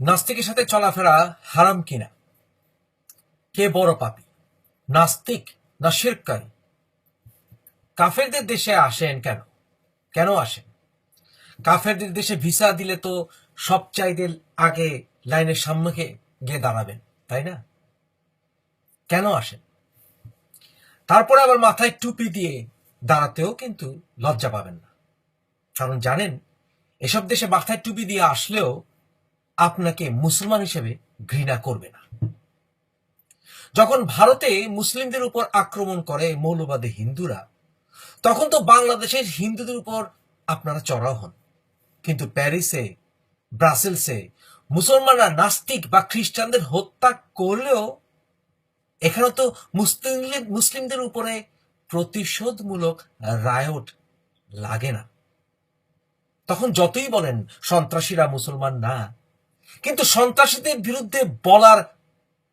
নাস্তিকের সাথে চলাফেরা হারাম কিনা? কে বড় পাপী? নাস্তিক না শিরকারী? কাফেরদের দেশে আসেন কেন? কেন আসেন? কাফেরদের দেশে ভিসা দিলে তো সব চাইতে আগে লাইনের সামনে গিয়ে দাঁড়াবেন, তাই না? কেন আসেন? তারপরে আবার মাথায় টুপি দিয়ে দাঁড়াতেও কিন্তু লজ্জা পাবেন না। কারণ জানেন, এসব দেশে মাথায় টুপি দিয়ে আসলেও আপনাকে মুসলমান হিসেবে ঘৃণা করবে না। যখন ভারতে মুসলিমদের উপর আক্রমণ করে মৌলবাদী হিন্দুরা, তখন তো বাংলাদেশের হিন্দুদের উপর আপনারা চড়াও হন। কিন্তু প্যারিসে, ব্রাসেলসে মুসলমানরা নাস্তিক বা খ্রিস্টানদের হত্যা করলেও এখানে তো মুসলিম মুসলিমদের উপরে প্রতিশোধমূলক রায়ট লাগে না। তখন যতই বলেন, সন্ত্রাসীরা মুসলমান না কিন্তু সন্ত্রাসীদের বিরুদ্ধে বলার,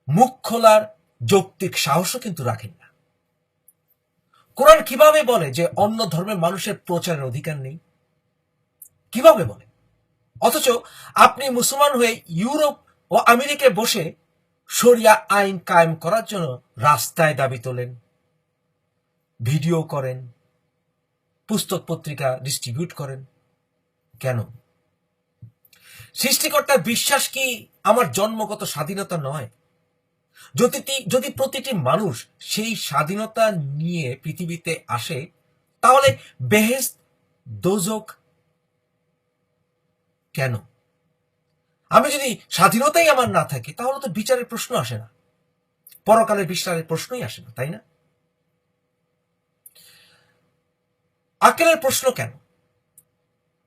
মুখ খোলার যৌক্তিক সাহসও কিন্তু রাখেন না। কোরআন কীভাবে বলে যে অন্য ধর্মের মানুষের প্রচারের অধিকার নেই? কীভাবে বলে? অথচ আপনি মুসলমান হয়ে ইউরোপ ও আমেরিকায় বসে শরিয়া আইন কায়েম করার জন্য রাস্তায় দাবি তোলেন, ভিডিও করেন, পুস্তক পত্রিকা ডিস্ট্রিবিউট করেন। কেন? সৃষ্টিকর্তার বিশ্বাস কি আমার জন্মগত স্বাধীনতা নয়? যদি যদি প্রতিটি মানুষ সেই স্বাধীনতা নিয়ে পৃথিবীতে আসে, তাহলে বেহেস দোজক কেন? আমি যদি স্বাধীনতাই আমার না থাকে, তাহলে তো বিচারের প্রশ্ন আসে না। পরকালের বিচারের প্রশ্নই আসে না, তাই না? আকেলের প্রশ্ন কেন?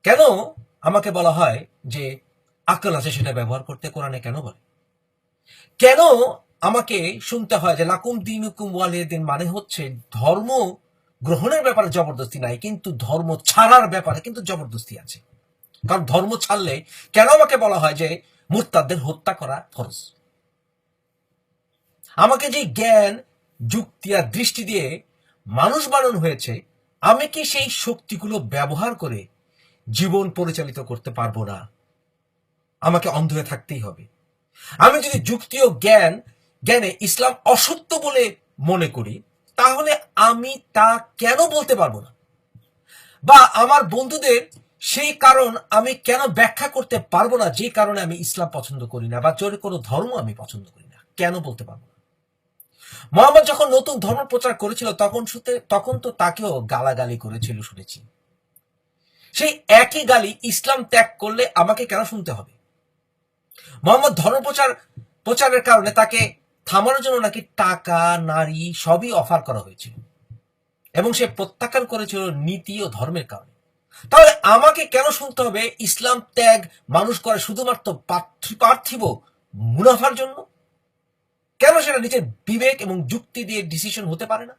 কেন আমাকে বলা হয় যে আকল আছে সেটা ব্যবহার করতে কোরআনে কেন বলে? কেন আমাকে শুনতে হয় যে লাকুম দিন হুকুম মানে হচ্ছে ধর্ম গ্রহণের ব্যাপারে জবরদস্তি নাই, কিন্তু ধর্ম ছাড়ার ব্যাপারে কিন্তু জবরদস্তি আছে। কারণ ধর্ম ছাড়লে কেন আমাকে বলা হয় যে মুরতাদদের হত্যা করা ফরজ? আমাকে যে জ্ঞান, যুক্তি আর দৃষ্টি দিয়ে মানুষ বানানো হয়েছে, আমি কি সেই শক্তিগুলো ব্যবহার করে জীবন পরিচালিত করতে পারব না? আমাকে অন্ধ হয়ে থাকতেই হবে। আমি যদি যুক্তি ও জ্ঞান, জ্ঞানে ইসলাম অসত্য বলে মনে করি, তাহলে আমি তা কেন বলতে পারব না? বা আমার বন্ধুদের সেই কারণ আমি কেন ব্যাখ্যা করতে পারব না, যে কারণে আমি ইসলাম পছন্দ করি না, বা জোরে কোনো ধর্ম আমি পছন্দ করি না, কেন বলতে পারব না? মোহাম্মদ যখন নতুন ধর্ম প্রচার করেছিল, তখন তখন তো তাকেও গালাগালি করেছিল, শুনেছি। সেই একই গালি ইসলাম ত্যাগ করলে আমাকে কেন শুনতে হবে? মোহাম্মদ ধর্ম প্রচার, প্রচারের কারণে তাকে থামানোর জন্য নাকি টাকা, নারী সবই অফার করা হয়েছিল। এবং সে প্রত্যাখ্যান করেছিল নীতি ও ধর্মের কারণে। তাহলে আমাকে কেন শুনতে হবে ইসলাম ত্যাগ মানুষ করে শুধুমাত্র পার্থিব মুনাফার জন্য? কেন সেটা নিজের বিবেক এবং যুক্তি দিয়ে ডিসিশন হতে পারে না?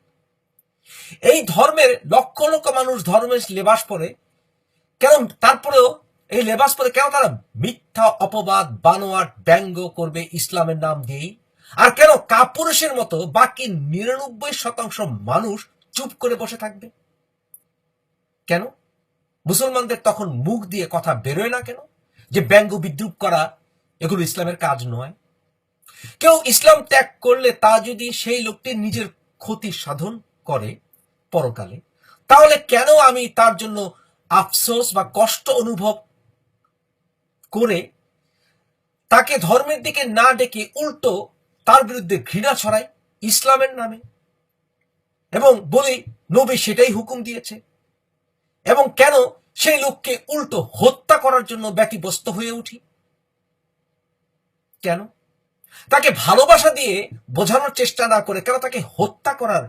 এই ধর্মের লক্ষ লক্ষ মানুষ ধর্মের লেবাস পরে কেন তারপরেও এই লেবাস পরে কেন তারা মিথ্যা অপবাদ, বানোয়াট, ব্যঙ্গ করবে ইসলামের নাম দিয়েই? আর কেন কাপুরুষের মতো বাকি নিরানব্বই শতাংশ মানুষ চুপ করে বসে থাকবে? কেন? মুসলমানদের তখন মুখ দিয়ে কথা বেরোয় না কেন? যে ব্যঙ্গ বিদ্রুপ করা এগুলো ইসলামের কাজ নয়। কেউ ইসলাম ত্যাগ করলে তা যদি সেই লোকটি নিজের ক্ষতি সাধন করে পরকালে, তাহলে কেন আমি তার জন্য আফসোস বা কষ্ট অনুভব করে তাকে ধর্মের দিকে না ডেকে উল্টো তার বিরুদ্ধে ঘৃণা ছড়াই ইসলামের নামে। এবং বলি, নবী সেটাই হুকুম দিয়েছে। এবং কেন সেই লোককে উল্টো হত্যা করার জন্য ব্যতিব্যস্ত হয়ে উঠি? কেন? তাকে ভালোবাসা দিয়ে বোঝানোর চেষ্টা না করে কেন তাকে হত্যা করার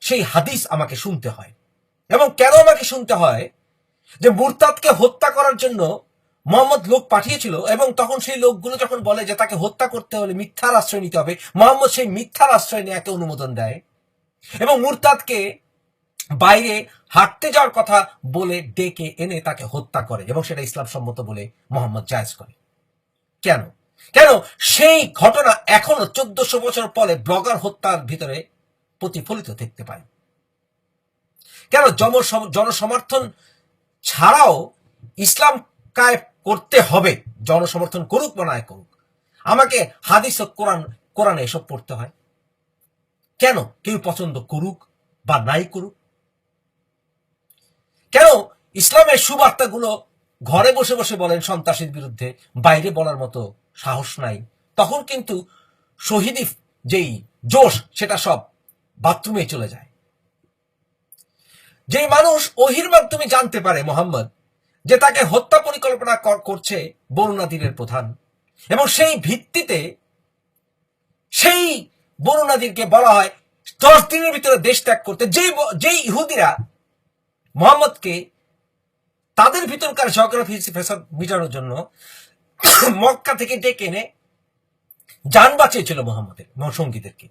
সেই হাদিস আমাকে শুনতে হয়? এবং কেন আমাকে শুনতে হয় যে মুরতাদকে হত্যা করার জন্য মোহাম্মদ লোক পাঠিয়েছিল এবং তখন সেই লোকগুলো যখন বলে যে তাকে হত্যা করতে হলে মিথ্যার আশ্রয় নিতে হবে, মোহাম্মদ সেই মিথ্যার আশ্রয় নিয়ে একে অনুমোদন দেয় এবং মুরতাদকে বাইরে হাঁটতে যাওয়ার কথা বলে ডেকে এনে তাকে হত্যা করে এবং সেটা ইসলাম সম্মত বলে মোহাম্মদ জায়েজ করে। কেন? কেন? সেই ঘটনা এখনও চোদ্দশো বছর পরে ব্লগার হত্যার ভিতরে প্রতিফলিত দেখতে পায় কেন? জনসমর্থন ছাড়াও ইসলাম কায়েম করতে হবে। জনসমর্থন করুক বা না করুক। আমাকে হাদিস কোরআন, কোরআনে এসব পড়তে হয়। কেন কেউ পছন্দ করুক বা নাই করুক? কেন ইসলামের সুবার্তাগুলো ঘরে বসে বসে বলেন সন্ত্রাসীর বিরুদ্ধে, বাইরে বলার মতো সাহস নাই? তখন কিন্তু শহীদি যেই জোশ, সেটা সব বাথরুমে চলে যায়। যেই মানুষ ওহির মাধ্যমে জানতে পারে মোহাম্মদ যে তাকে হত্যা পরিকল্পনা কর- করছে বরুণাদিনের প্রধান। এবং সেই ভিত্তিতে সেই বরুণাদিরকে বলা হয় দশ দিনের ভিতরে দেশ ত্যাগ করতে। যেই যেই ইহুদিরা মোহাম্মদকে তাদের ভিতরকার জিওগ্রাফি ফেসাদ মিটানোর জন্য মক্কা থেকে ডেকে এনে যান বাঁচিয়েছিল মোহাম্মদের সঙ্গীদেরকে।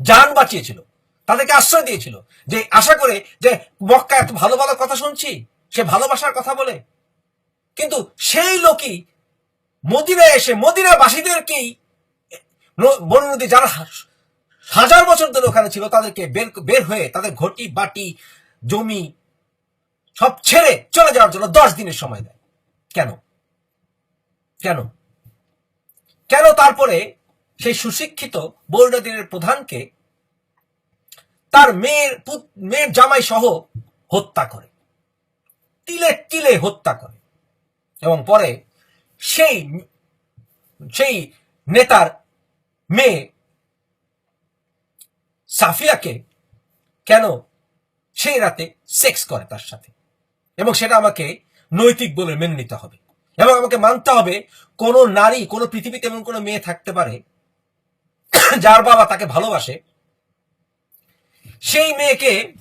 যান বাঁচিয়েছিল। তাদেরকে আশ্রয় দিয়েছিল। যে আশা করে যে মক্কা এত ভালো ভালো কথা শুনছি সে ভালোবাসার কথা বলে। কিন্তু সেই লোকই মদিনায় এসে মদিনাবাসীদেরকেই বনু নদী যারা হাজার বছর ধরে ওখানে ছিল, তাদেরকে বের বের হয়ে তাদের ঘটি, বাটি, জমি সব ছেড়ে চলে যাওয়ার জন্য দশ দিনের সময় দেয়। কেন? কেন? কেন তারপরে সেই সুশিক্ষিত বরুণাদিনের প্রধানকে তার মেয়ের মেয়ের জামাই সহ হত্যা করে? তিলে তিলে হত্যা করে। এবং পরে সেই সেই নেতার মেয়ে সাফিয়াকে কেন সেই রাতে সেক্স করে তার সাথে? এবং সেটা আমাকে নৈতিক বলে মেনে নিতে হবে। এবং আমাকে মানতে হবে কোনো নারী, কোনো পৃথিবীতে এমন কোনো মেয়ে থাকতে পারে যার বাবা তাকে ভালোবাসে। সেই মেয়েকে,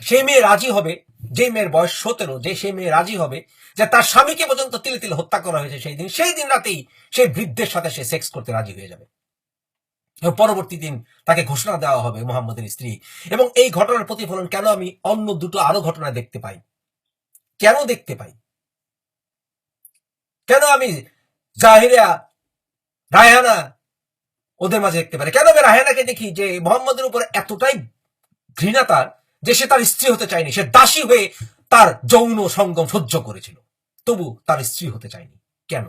সেই মেয়ে রাজি হবে যে মেয়ের বয়স সতেরো, যে সেই মেয়ে রাজি হবে, যে তার স্বামীকে পর্যন্ত তিলে তিলে হত্যা করা হয়েছে সেই দিন সেই দিন রাতেই সেই বৃদ্ধের সাথে সে সেক্স করতে রাজি হয়ে যাবে। পরবর্তী দিন তাকে ঘোষণা দেওয়া হবে মোহাম্মদের স্ত্রী। এবং এই ঘটনার প্রতিফলন কেন আমি অন্য দুটো আরও ঘটনা দেখতে পাই? কেন দেখতে পাই? কেন আমি জাহিরা রায়হানা ওদের মাঝে দেখতে পারি? কেন আমি রায়হানাকে দেখি যে মোহাম্মদের উপর এতটাই ঘৃণা তার যে সে তার স্ত্রী হতে চায়নি, সে দাসী হয়ে তার যৌন সঙ্গম সহ্য করেছিল। তবু তার স্ত্রী হতে চায়নি। কেন?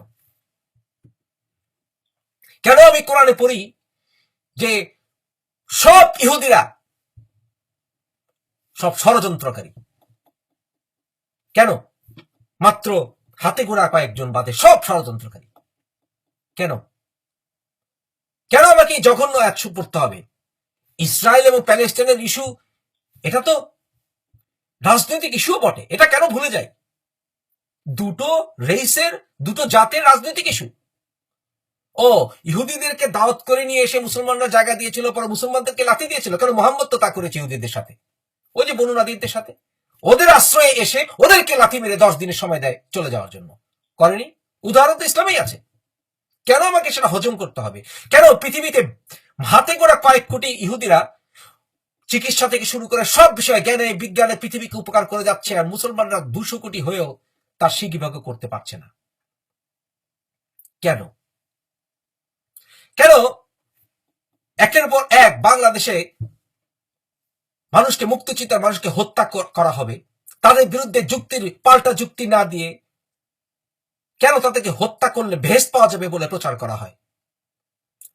কেন আমি কোরআনে পড়ি যে সব ইহুদিরা সব ষড়যন্ত্রকারী? কেন? মাত্র হাতে গোড়া কয়েকজন বাদে সব ষড়যন্ত্রকারী। কেন? কেন আমাকে জঘন্য একশো পড়তে হবে? ইসরায়েল এবং প্যালেস্টাইনের ইস্যু এটা তো রাজনৈতিক ইস্যুও বটে। এটা কেন ভুলে যায়? দুটো রেসের দুটো জাতের রাজনৈতিক ইস্যু ও, ইহুদিদেরকে দাওয়াত করে নিয়ে এসে মুসলমানরা জায়গা দিয়েছিল, পরে মুসলমানদেরকে লাথি দিয়েছিল, কারণ মোহাম্মদ তো তা করেছে ইহুদিদের সাথে। ওই যে বনু নাদিরদের সাথে। ওদের আশ্রয়ে এসে ওদেরকে লাথি মেরে দশ দিনের সময় দেয় চলে যাওয়ার জন্য। করেনি? উদাহরণ তো ইসলামেই আছে। কেন আমাকে সেটা হজম করতে হবে? কেন পৃথিবীতে হাতে গোড়া কয়েক কোটি ইহুদিরা চিকিৎসা থেকে শুরু করে সব বিষয়ে জ্ঞানে বিজ্ঞানে পৃথিবীকে উপকার করে যাচ্ছে আর মুসলমানরা দুশো কোটি হয়েও তার সিকিভাগ করতে পারছে না। কেন? কেন? একের পর এক বাংলাদেশে মানুষকে মুক্তচিন্তার মানুষকে হত্যা করা হবে। তাদের বিরুদ্ধে যুক্তির পাল্টা যুক্তি না দিয়ে কেন তাদেরকে হত্যা করলে ভেস পাওয়া যাবে বলে প্রচার করা হয়?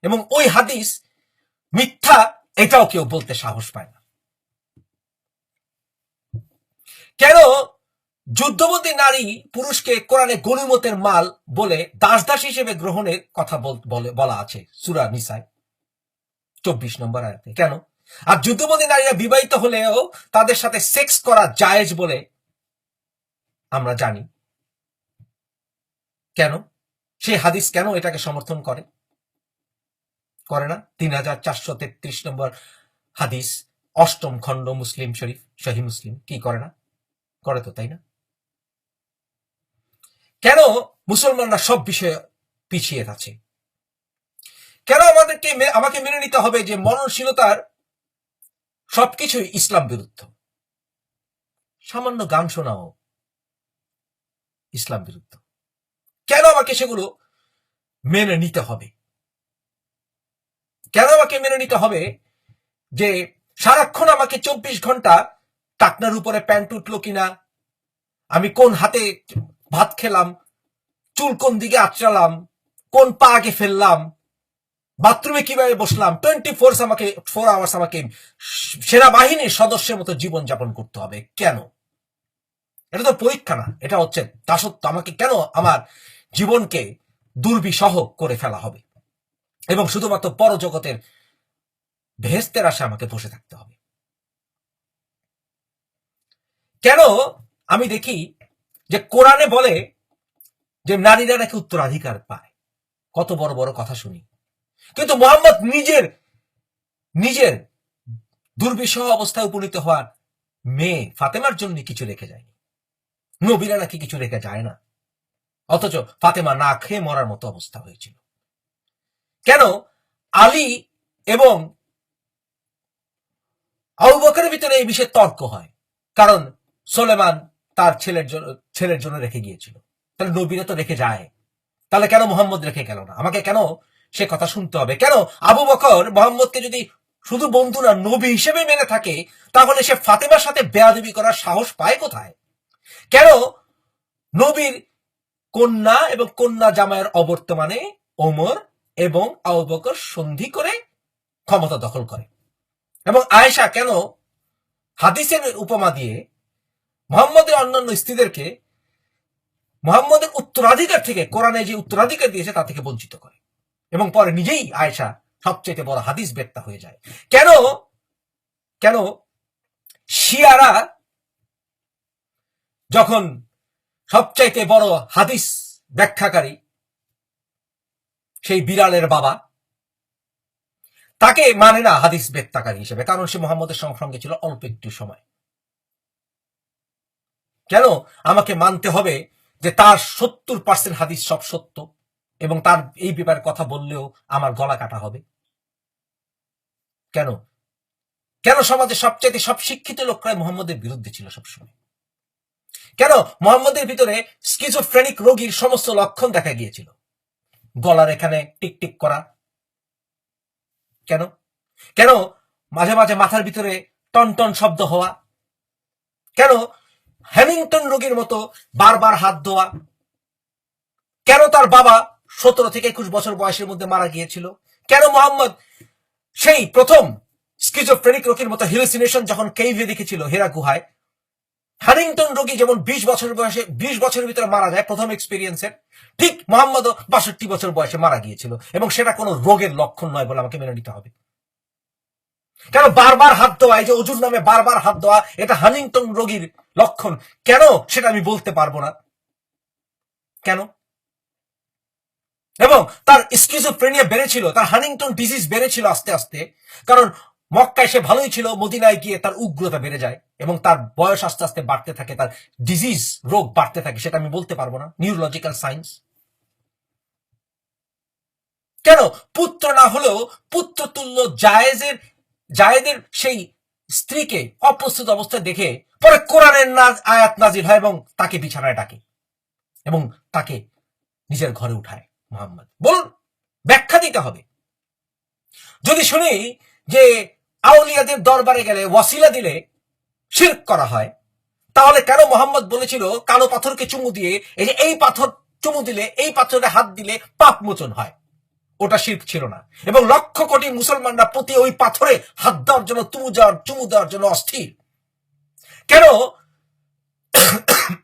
এবং ওই হাদিস মিথ্যা এটাও কেউ বলতে সাহস পায় না। কেন যুদ্ধবন্দী নারী পুরুষকে কোরআনে গণিমতের মাল বলে দাস দাস হিসেবে গ্রহণের কথা বলা আছে সুরা নিসায়। চব্বিশ নম্বর আয়াতে। কেন? আর যুদ্ধবন্দী নারীরা বিবাহিত হলেও তাদের সাথে সেক্স করা জায়েজ বলে আমরা জানি। কেন? সেই হাদিস কেন এটাকে সমর্থন করে? করে না। তিন হাজার চারশো তেত্রিশ নম্বর হাদিস, অষ্টম খণ্ড মুসলিম শরীফ সহি মুসলিম। কি করে না? করে তো, তাই না? কেন মুসলমানরা সব বিষয়ে পিছিয়ে আছে? কেন আমাদেরকে আমাকে মেনে নিতে হবে যে মননশীলতার সবকিছুই ইসলাম বিরুদ্ধ? সামান্য গান শোনাও, ইসলাম বিরুদ্ধ। কেন আমাকে সেগুলো মেনে নিতে হবে? কেন আমাকে মেনে নিতে হবে যে সারাক্ষণ আমাকে চব্বিশ ঘণ্টা টাকনার উপরে প্যান্ট উঠল কিনা? আমি কোন হাতে ভাত খেলাম? চুল কোন দিকে আচড়ালাম? কোন পা আগে ফেললাম? বাথরুমে কীভাবে বসলাম? টোয়েন্টি ফোর আমাকে ফোর আওয়ার্স আমাকে সেনাবাহিনীর সদস্যের মতো জীবন যাপন করতে হবে। কেন? এটা তো পরীক্ষা না। এটা হচ্ছে দাসত্ব। আমাকে কেন আমার জীবনকে দুর্বিসহ করে ফেলা হবে? এবং শুধুমাত্র পরজগতের ভেস্তের আশা আমাকে বসে থাকতে হবে। কেন আমি দেখি যে কোরআনে বলে যে নারীরা নাকি উত্তরাধিকার পায়। কত বড় বড় কথা শুনি। কিন্তু মোহাম্মদ নিজের নিজের দুর্বিষহ অবস্থায় উপনীত হওয়ার মেয়ে ফাতেমার জন্য কিছু রেখে যায়নি। নবীরা নাকি কিছু রেখে যায় না। অথচ ফাতেমা না খেয়ে মরার মতো অবস্থা হয়েছিল। কেন? আলী এবং আবু বকরের ভিতরে এই বিষয়ে তর্ক হয়। কারণ সোলেমান তার ছেলের জন্য ছেলের জন্য রেখে গিয়েছিল। তাহলে নবীরা তো রেখে যায়। তাহলে কেন মোহাম্মদ রেখে গেল না? আমাকে কেন সে কথা শুনতে হবে? কেন আবু বকর মোহাম্মদকে যদি শুধু বন্ধু না, নবী হিসেবে মেনে থাকে, তাহলে সে ফাতেমার সাথে বেয়াদবি করার সাহস পায় কোথায়? কেন নবীর কন্যা এবং কন্যা জামায়ের অবর্তমানে ওমর এবং আবু সন্ধি করে ক্ষমতা দখল করে। এবং আয়েশা কেন হাদিসের উপমা দিয়ে মোহাম্মদের অন্যান্য স্ত্রীদেরকে মোহাম্মদের উত্তরাধিকার থেকে, কোরআনে যে উত্তরাধিকার দিয়েছে তা থেকে বঞ্চিত করে। এবং পরে নিজেই আয়েশা সবচেয়ে বড় হাদিস বেত্তা হয়ে যায়। কেন? কেন? শিয়ারা যখন সবচাইতে বড় হাদিস ব্যাখ্যাকারী সেই বিড়ালের বাবা। তাকে মানে না হাদিস বেত্তাকারী হিসেবে, কারণ সে মোহাম্মদের সঙ্গে ছিল অল্প একটু সময়। কেন? আমাকে মানতে হবে যে তার সত্তর পার্সেন্ট হাদিস সব সত্য, এবং তার এই ব্যাপারে কথা বললেও আমার গলা কাটা হবে। কেন? কেন সমাজে সবচাইতে সব শিক্ষিত লোকরাই মোহাম্মদের বিরুদ্ধে ছিল সবসময়? কেন? মোহাম্মদের ভিতরে স্কিজোফ্রেনিক রোগীর সমস্ত লক্ষণ দেখা গিয়েছিল। গলার এখানে টিক টিক করা। কেন? কেন মাঝে মাঝে মাথার ভিতরে টন টন শব্দ হওয়া? কেন হ্যামিংটন রোগীর মতো বারবার হাত ধোয়া? কেন তার বাবা সতেরো থেকে একুশ বছর বয়সের মধ্যে মারা গিয়েছিল? কেন মোহাম্মদ সেই প্রথম স্কিজোফ্রেনিক রোগীর মতো হিলুসিনেশন যখন কেইভে দেখেছিল হেরা গুহায় হ্যারিংটন রোগী যেমন বিশ বছর বয়সে, বিশ বছরের ভিতরে মারা যায়, প্রথম এক্সপিরিয়েন্সের ঠিক মোহাম্মদও বাষট্টি বছর বয়সে মারা গিয়েছিল, এবং সেটা কোনো রোগের লক্ষণ নয় বলে আমাকে মেনে নিতে হবে। কেন বারবার হাত দেওয়া এই যে অজুর নামে বারবার হাত দেওয়া এটা হানিংটন রোগীর লক্ষণ, কেন সেটা আমি বলতে পারব না। কেন? এবং তার স্কিজোফ্রেনিয়া বেড়েছিল, তার হানিংটন ডিজিজ বেড়েছিল আস্তে আস্তে, কারণ মক্কায় সে ভালোই ছিল, মদিনায় গিয়ে তার উগ্রতা বেড়ে যায় এবং তার বয়স আস্তে আস্তে বাড়তে থাকে, তার ডিজিজ রোগ বাড়তে থাকে, সেটা আমি বলতে পারব না নিউরোলজিক্যাল সায়েন্স কেন? পুত্র না হলেও পুত্রতুল্য জায়েজের, জায়েদের সেই স্ত্রীকে অপ্রস্তুত অবস্থায় দেখে পরে কোরআনের নাজ, আয়াত নাজির হয় এবং তাকে বিছানায় ডাকে এবং তাকে নিজের ঘরে উঠায় মোহাম্মদ। বলুন, ব্যাখ্যা দিতে হবে। যদি শুনি যে আউলিয়াদের দরবারে গেলে ওয়াসিলা দিলে শির্ক করা হয়। তাহলে কেন মোহাম্মদ বলেছিল, কালো পাথরকে চুমু দিয়ে, এই যে এই পাথর চুমু দিলে, এই পাথরে হাত দিলে পাপ মোচন হয়। ওটা শির্ক ছিল না। এবং লক্ষ কোটি মুসলমানরা প্রতি ওই পাথরে হাত দেওয়ার জন্য, তুমু দেওয়ার, চুমু দেওয়ার জন্য অস্থির। কেন?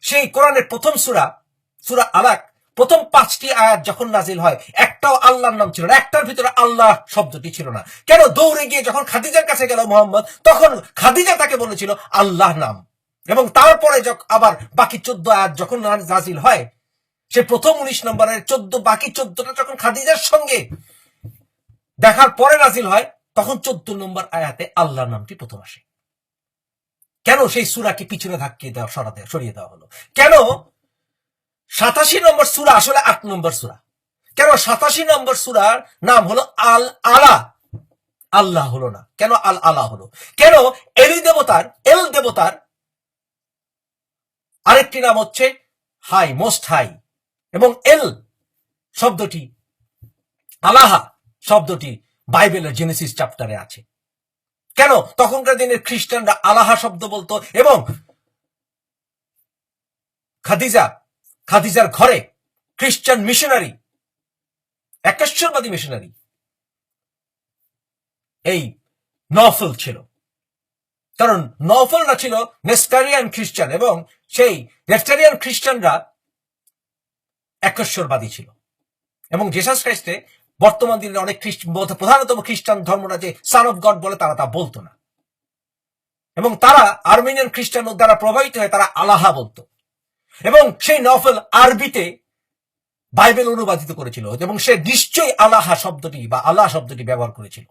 সেই কোরআনের প্রথম সুরা সুরা আলাক প্রথম পাঁচটি আয়াত যখন নাজিল হয়, একটাও আল্লাহর নাম ছিল না, একটার ভিতরে আল্লাহ শব্দটি ছিল না। কেন দৌড়ে গিয়ে যখন খাদিজার কাছে গেল মোহাম্মদ, তখন খাদিজা তাকে বলেছিল আল্লাহ নাম। এবং তারপরে আবার বাকি চোদ্দ আয়াত যখন নাজিল হয়, সে প্রথম উনিশ নম্বরের চোদ্দ, বাকি চোদ্দটা যখন খাদিজার সঙ্গে দেখার পরে নাজিল হয়, তখন চোদ্দ নম্বর আয়াতে আল্লাহ নামটি প্রথম আসে। কেন সেই সুরাকে পিছনে ধাক্কিয়ে দেওয়া, সরাতে, সরিয়ে দেওয়া হলো? কেন সাতাশি নম্বর সুরা আসলে আট নম্বর সুরা। কেন সাতাশি নম্বর সুরার নাম হলো আল আলা? আল্লাহ হলো না। কেন আল আলা হলো? কেন এলি দেবতার, এল দেবতার আরেকটি নাম হচ্ছে হাই, মোস্ট হাই এবং এল শব্দটি আলাহা শব্দটি বাইবেলের জেনেসিস চ্যাপ্টারে আছে। কেন? তখনকার দিনের খ্রিস্টানরা আলাহা শব্দ বলতো এবং খাদিজা খাদিজার ঘরে খ্রিস্টান মিশনারি একেশ্বরবাদী মিশনারি এই নফল ছিল। কারণ নফলরা ছিল নেস্টারিয়ান খ্রিস্টান এবং সেই নেস্টারিয়ান খ্রিস্টানরা একেশ্বরবাদী ছিল। এবং জেসাস খ্রিস্টে বর্তমান দিনের অনেক খ্রিস্ট প্রধানতম খ্রিস্টান ধর্মরা যে সান অফ গড বলে তারা তা বলতো না। এবং তারা আর্মেনিয়ান খ্রিস্টান দ্বারা প্রভাবিত হয়ে তারা আলাহা বলতো। এবং সেই নফল আরবিতে বাইবেল অনুবাদিত করেছিল এবং সে নিশ্চয়ই আলাহা শব্দটি বা আল্লাহ শব্দটি ব্যবহার করেছিল।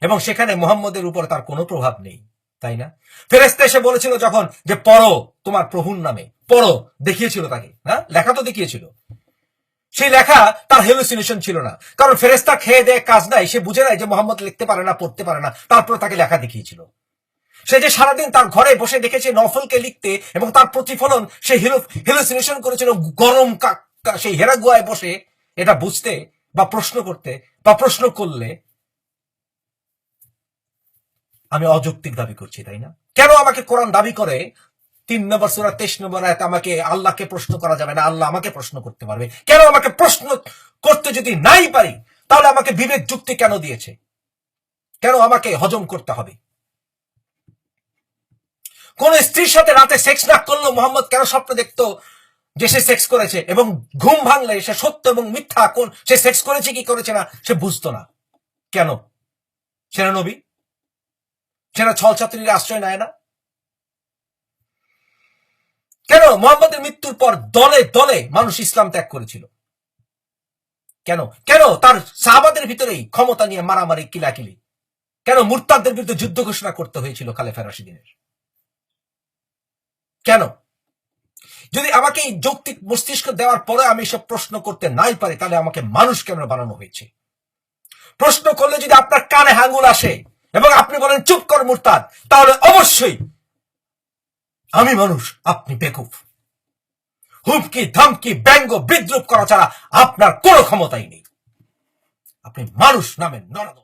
এবং সেখানে মোহাম্মদের উপর তার কোনো প্রভাব নেই, তাই না? ফেরেস্তা এসে বলেছিল যখন যে, পড়ো তোমার প্রভুর নামে, পড়ো, দেখিয়েছিল তাকে। হ্যাঁ? লেখা তো দেখিয়েছিল। সেই লেখা তার হেলুসিনেশন ছিল না। কারণ ফেরেস্তা খেয়ে দেয় কাজ নাই, সে বুঝে নাই যে মোহাম্মদ লিখতে পারে না, পড়তে পারে না। তারপর তাকে লেখা দেখিয়েছিল। সে যে সারাদিন তার ঘরে বসে দেখেছে নফলকে লিখতে এবং তার প্রতিফলন সে হেলুসিনেশন করেছিল গরম সেই হেরাগুয়ায় বসে এটা বুঝতে বা প্রশ্ন করতে বা প্রশ্ন করলে আমি অযৌক্তিক দাবি করছি, তাই না? কেন আমাকে কোরআন দাবি করে? তিন নম্বর সুরা, তেইশ নম্বর আয়াতে, আমাকে আল্লাহকে প্রশ্ন করা যাবে না, আল্লাহ আমাকে প্রশ্ন করতে পারবে। কেন আমাকে প্রশ্ন করতে যদি নাই পারি, তাহলে আমাকে বিবেক যুক্তি কেন দিয়েছে? কেন আমাকে হজম করতে হবে? কোন স্ত্রীর সাথে রাতে সেক্স না করলেও মোহাম্মদ কেন স্বপ্ন দেখতো যে সে সেক্স করেছে? এবং ঘুম ভাঙলে সে সত্য এবং মিথ্যা কোন সে সেক্স করেছে কি করেছে না, সে বুঝতো না। কেন? সেনা নবী? সেনা ছল ছাত্রীর আশ্রয় নেয় না? কেন? মোহাম্মদের মৃত্যুর পর দলে দলে মানুষ ইসলাম ত্যাগ করেছিল। কেন? কেন? তার সাহাবাদের ভিতরেই ক্ষমতা নিয়ে মারামারি, কিলাকিলি। কেন মুরতাদদের বিরুদ্ধে যুদ্ধ ঘোষণা করতে হয়েছিল খালেফা রাশিদিনের? কেন? যদি আমাকে এই যৌক্তিক মস্তিষ্ক দেওয়ার পরে আমি সব প্রশ্ন করতে নাই পারি, তাহলে আমাকে মানুষ কেন বানানো হয়েছে? প্রশ্ন করলে যদি আপনার কানে হাঙ্গুল আসে এবং আপনি বলেন, চুপ কর মুরতাদ, তাহলে অবশ্যই আমি মানুষ, আপনি বেকুফ। হুমকি, ধমকি, ব্যঙ্গ, বিদ্রুপ করা ছাড়া আপনার কোনো ক্ষমতাই নেই। আপনি মানুষ নামে নরদ